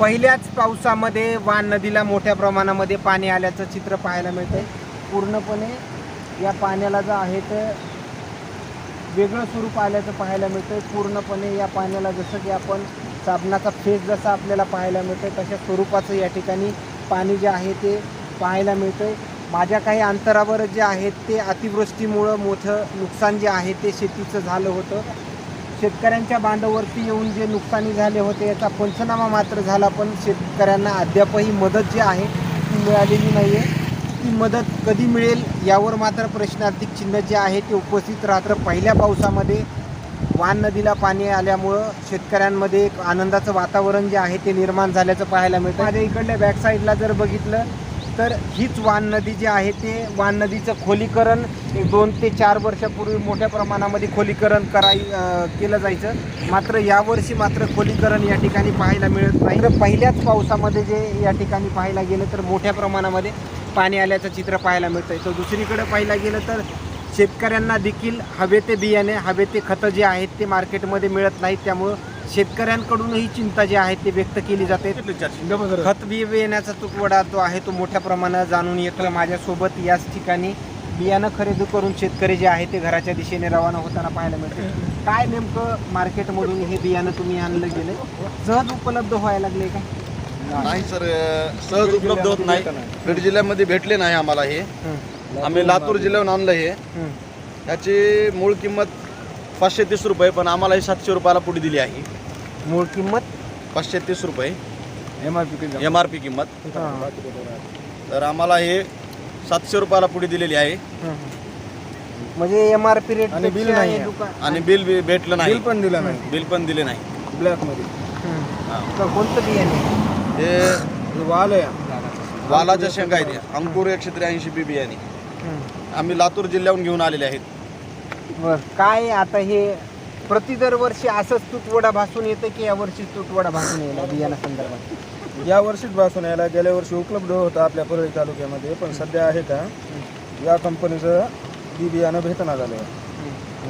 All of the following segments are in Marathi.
पहिल्याच पावसामध्ये वान नदीला मोठ्या प्रमाणामध्ये पाणी आल्याचं चित्र पाहायला मिळतंय. पूर्णपणे या पाण्याला जे आहे तर वेगळं स्वरूप आल्याचं पाहायला मिळतंय. पूर्णपणे या पाण्याला जसं की आपण साबणाचा फेस जसा आपल्याला पाहायला मिळतोय तशा स्वरूपाचं या ठिकाणी पाणी जे आहे ते पाहायला मिळतंय. माझ्या काही अंतरावर जे आहेत ते अतिवृष्टीमुळं मोठं नुकसान जे आहे ते शेतीचं झालं होतं. शेतकऱ्यांच्या बांधावरती येऊन जे नुकसानी झाले होते याचा पंचनामा मात्र झाला पण शेतकऱ्यांना अद्यापही मदत जी आहे ती मिळालेली नाही आहे ती मदत कधी मिळेल यावर मात्र प्रश्नार्थिक चिन्ह जे आहे ते उपस्थित रात्र पहिल्या पावसामध्ये वान नदीला पाणी आल्यामुळं शेतकऱ्यांमध्ये एक आनंदाचं वातावरण जे आहे ते निर्माण झाल्याचं पाहायला मिळतं माझ्या इकडल्या बॅक साईडला जर बघितलं तर हीच वान नदी जी आहे ते वान नदीचं खोलीकरण दोन ते चार वर्षापूर्वी मोठ्या प्रमाणामध्ये खोलीकरण कराय केलं जायचं. मात्र यावर्षी मात्र खोलीकरण या ठिकाणी पाहायला मिळत नाही. तर पहिल्याच पावसामध्ये जे या ठिकाणी पाहायला गेलं तर मोठ्या प्रमाणामध्ये पाणी आल्याचं चित्र पाहायला मिळतं तर दुसरीकडे पाहायला गेलं तर शेतकऱ्यांना देखील हवे ते बियाणे हवे ते खतं जे आहेत ते मार्केटमध्ये मिळत नाहीत. त्यामुळं शेतकऱ्यांकडूनही चिंता जी आहे ती व्यक्त केली जाते. खत बी येण्याचा तुटवडा जो आहे तो मोठ्या प्रमाणात जाणून येतो माझ्यासोबत याच ठिकाणी बियाणं खरेदी करून शेतकरी जे आहे ते घराच्या दिशेने रवाना होताना पाहायला मिळते. काय नेमकं मार्केटमधून हे बियाणं तुम्ही आणलं गेले सहज उपलब्ध व्हायला लागले का? नाही सर सहज उपलब्ध होत नाही. बीड जिल्ह्यामध्ये भेटले नाही आम्हाला हे. आम्ही लातूर जिल्ह्याहून आणलं हे. हं. त्याची मूळ किंमत पाचशे तीस रुपये पण आम्हाला ही सातशे रुपयाला पुढे दिली आहे. मूळ किंमत? पाचशे तीस रुपये. M R P M R P किंमत. तर आम्हाला हे सातशे रुपयाला पुढे दिलेली आहे. म्हणजे एम आर पी रेट आणि bill नाही आहे. आणि बिल बी भेटलं नाही. बिल पण दिलं नाही. बिल पण दिले नाही. ब्लॅकमध्ये. कोणतं बियाणे? हे वाल वालाच्या शेंगा आहेत. अंकुर एकशे त्र्याऐंशी बी बियाणे. आम्ही लातूर जिल्ह्याहून घेऊन आलेले आहेत. बर काय आता हे प्रति दरवर्षी असंच तुटवडा भासून येतं की यावर्षी तुटवडा भासून येईल बियाणा संदर्भात? या वर्षीच भासून यायला गेल्या वर्षी उपलब्ध होतं आपल्या परळी तालुक्यामध्ये पण सध्या आहे का? या कंपनीचं बी बियाणं भेटना झालं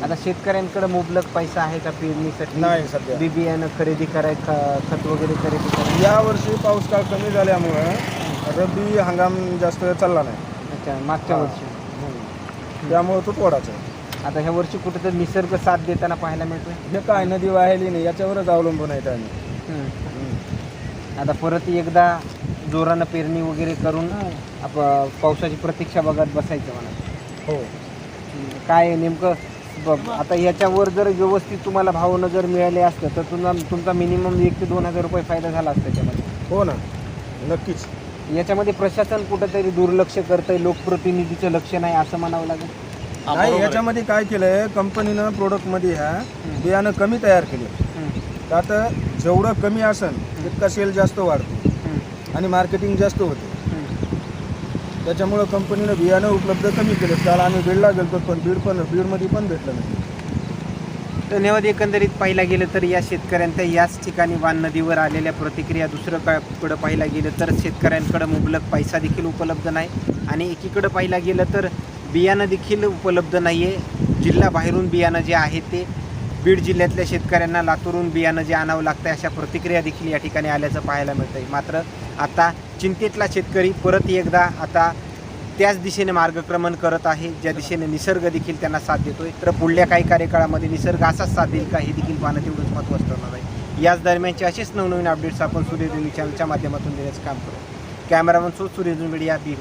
आता शेतकऱ्यांकडे मुबलक पैसा आहे का पेरणीसाठी? नाही सध्या. बी बियाणं खरेदी कराय ख- खत वगैरे खरेदी कराय या वर्षी पाऊस काळ कमी झाल्यामुळं रब्बी हंगाम जास्त चालला नाही. अच्छा मागच्या. वर्षी. त्यामुळं तो तोडाचं आता ह्या वर्षी कुठेतरी निसर्ग साथ देताना पाहायला मिळतोय. हे काय नदी वाहिली नाही याच्यावरच अवलंबून आहेत आम्ही आता परत एकदा जोरानं पेरणी वगैरे करून आप पावसाची प्रतीक्षा बघत बसायचं म्हणा. हो. काय नेमकं? ब- आता याच्यावर जर व्यवस्थित तुम्हाला भावनं जर मिळाले असतं तर तुमचा तुमचा मिनिमम एक ते दोन हजार रुपये फायदा झाला असता त्याच्यामध्ये. हो ना. नक्कीच. याच्यामध्ये प्रशासन कुठंतरी दुर्लक्ष करतंय लोकप्रतिनिधीचं लक्ष नाही असं म्हणावं लागेल. नाही. याच्यामध्ये काय केलंय कंपनीनं प्रोडक्टमध्ये ह्या बियाणं कमी तयार केले. तर आता जेवढं कमी असेल तितका सेल जास्त वाढतो. आणि मार्केटिंग जास्त होते. त्याच्यामुळं कंपनीनं बियाणं उपलब्ध कमी केले काल आम्ही बीडला गेलो पण बीड पण बीडमध्ये पण भेटलं नाही. धन्यवाद. एकंदरीत पाहिला गेलं तर या शेतकऱ्यांच्या याच ठिकाणी वान नदीवर आलेल्या प्रतिक्रिया दुसरं कडं पाहिला गेलं तर शेतकऱ्यांकडं मुबलक पैसा देखील उपलब्ध नाही. आणि एकीकडं पाहिला गेलं तर बियाणं देखील उपलब्ध नाही आहे जिल्हा बाहेरून बियाणं जे आहे ते बीड जिल्ह्यातल्या शेतकऱ्यांना लातूरून बियाणं जे आणावं लागतं अशा प्रतिक्रिया देखील या ठिकाणी आल्याचं पाहायला मिळतं आहे मात्र आता चिंतेतला शेतकरी परत एकदा आता त्याच दिशेने मार्गक्रमण करत आहे. ज्या दिशेने निसर्ग देखील त्यांना साथ देतो आहे तर पुढल्या काही कार्यकाळामध्ये निसर्ग असाच साथ देईल का हे देखील पाहणं तेवढंच महत्त्वाचं ठरणार आहे. याच दरम्यानचे असेच नवनवीन अपडेट्स आपण सूर्यदेवी चॅनलच्या माध्यमातून देण्याचं काम करू. कॅमेरामन सो सूर्यदेवी मीडिया बीड.